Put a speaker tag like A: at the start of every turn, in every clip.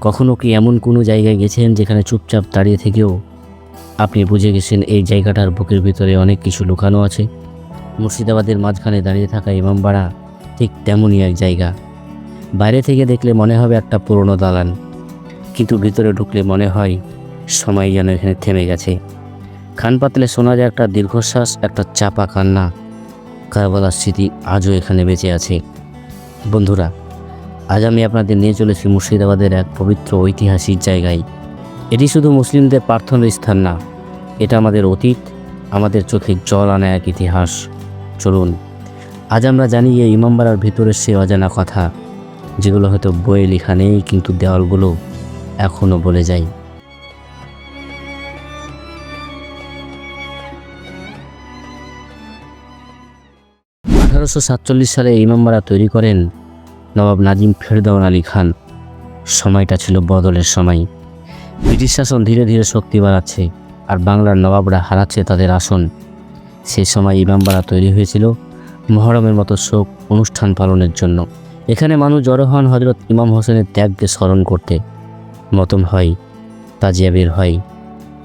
A: কখনো কি এমন কোনো জায়গায় গেছেন যেখানে চুপচাপ দাঁড়িয়ে থেকেও আপনি বুঝে গেছেন এই জায়গাটার বুকের ভিতরে অনেক কিছু লুকানো আছে? মুর্শিদাবাদের মাঝখানে দাঁড়িয়ে থাকা ইমামবাড়া ঠিক তেমনই এক জায়গা। বাইরে থেকে দেখলে মনে হবে একটা পুরনো দালান। কিন্তু ভিতরে ঢুকলে মনে হয় সময় যেন এখানে থেমে গেছে। খান পাতলে শোনা যায় একটা দীর্ঘশ্বাস, একটা চাপা কান্না। কারবালার স্মৃতি আজও এখানে বেঁচে আছে। বন্ধুরা আজ আমি আপনাদের নিয়ে চলেছি মুর্শিদাবাদের এক পবিত্র ঐতিহাসিক জায়গায়। এটি শুধু মুসলিমদের প্রার্থনার স্থান না, এটা আমাদের অতীত, আমাদের চোখে জল আনা এক ইতিহাস। চলুন, আজ আমরা জানি এই ইমামবাড়ার ভিতরের সে অজানা কথা, যেগুলো হয়তো বইয়ে লেখা নেই, কিন্তু দেওয়ালগুলো এখনও বলে যায়। আঠারোশো সাতচল্লিশ সালে ইমামবাড়া তৈরি করেন নবাব নাজিম ফেরদাউন আলী খান। সময়টা ছিল বদলের সময়। ব্রিটিশ শাসন ধীরে ধীরে শক্তি বাড়াচ্ছে আর বাংলার নবাবরা হারাচ্ছে তাদের আসন। সেই সময় ইমামবাড়া তৈরি হয়েছিল মহরমের মতো শোক অনুষ্ঠান পালনের জন্য। এখানে মানুষ জড়ো হন হজরত ইমাম হোসেনের ত্যাগকে স্মরণ করতে। মতন হয়, তাজিয়া বের হয়,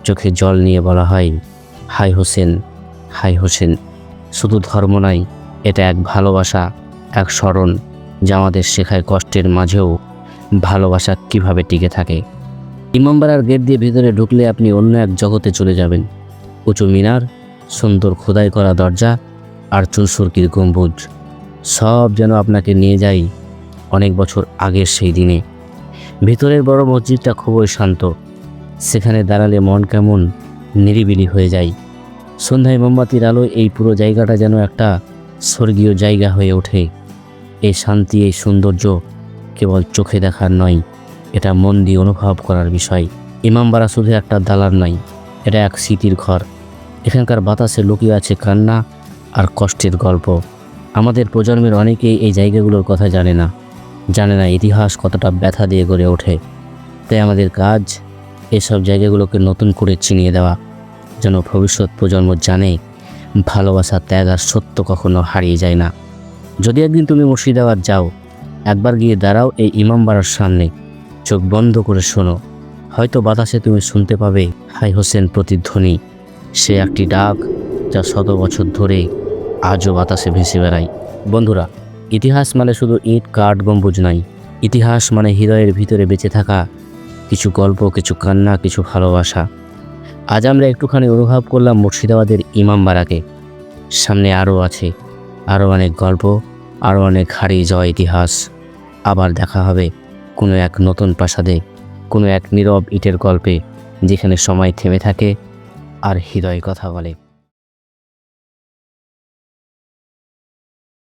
A: চোখে জল নিয়ে বলা হয় হাই হোসেন হাই হোসেন, শুধু ধর্ম নয়, এটা এক ভালোবাসা, এক স্মরণ। যা আমাদের শেখায় কষ্টের মাঝেও ভালোবাসা কীভাবে টিকে থাকে। ইমামবাড়ার গেট দিয়ে ভিতরে ঢুকলে আপনি অন্য এক জগতে চলে যাবেন। উঁচু মিনার, সুন্দর খোদাই করা দরজা আর চুনসুরকির গম্বুজ। সব যেন আপনাকে নিয়ে যায় অনেক বছর আগের সেই দিনে। ভিতরের বড় মসজিদটা খুবই শান্ত। সেখানে দাঁড়ালে মন কেমন নিরিবিলি হয়ে যায়। সন্ধ্যায় মোমবাতির আলো এই পুরো জায়গাটা যেন একটা স্বর্গীয় জায়গা হয়ে ওঠে। এই শান্তি, এই সৌন্দর্য কেবল চোখে দেখার নয়, এটা মন দিয়ে অনুভব করার বিষয়। ইমামবাড়া শুধু একটা দালান নয়, এটা এক স্মৃতির ঘর। এখানকার বাতাসে লুকিয়ে আছে কান্না আর কষ্টের গল্প। আমাদের প্রজন্মের অনেকেই এই জায়গাগুলোর কথা জানে না জানে না ইতিহাস কতটা ব্যথা দিয়ে গড়ে ওঠে। তাই আমাদের কাজ এসব জায়গাগুলোকে নতুন করে চিনিয়ে দেওয়া। যেন ভবিষ্যৎ প্রজন্ম জানে, ভালোবাসা, ত্যাগ আর সত্য কখনো হারিয়ে যায় না। যদি একদিন তুমি মুর্শিদাবাদ যাও, একবার গিয়ে দাঁড়াও এই ইমামবাড়ার সামনে। চোখ বন্ধ করে শোনো। হয়তো বাতাসে তুমি শুনতে পাবে হাই হোসেন প্রতিধ্বনি। সে একটি ডাক যা শত বছর ধরে আজও বাতাসে ভেসে বেড়ায়। বন্ধুরা, ইতিহাস মানে শুধু ইট, কাঠ, গম্বুজ নাই। ইতিহাস মানে হৃদয়ের ভিতরে বেঁচে থাকা কিছু গল্প, কিছু কান্না, কিছু ভালোবাসা। আজ আমরা একটুখানি অনুভব করলাম মুর্শিদাবাদের ইমামবাড়াকে সামনে আরও আছে আরও অনেক গল্প আরও অনেক হারিয়ে যাওয়া ইতিহাস। আবার দেখা হবে কোনো এক নতুন প্রাসাদে, কোনো এক নীরব ইটের গল্পে যেখানে সময় থেমে থাকে আর হৃদয় কথা বলে।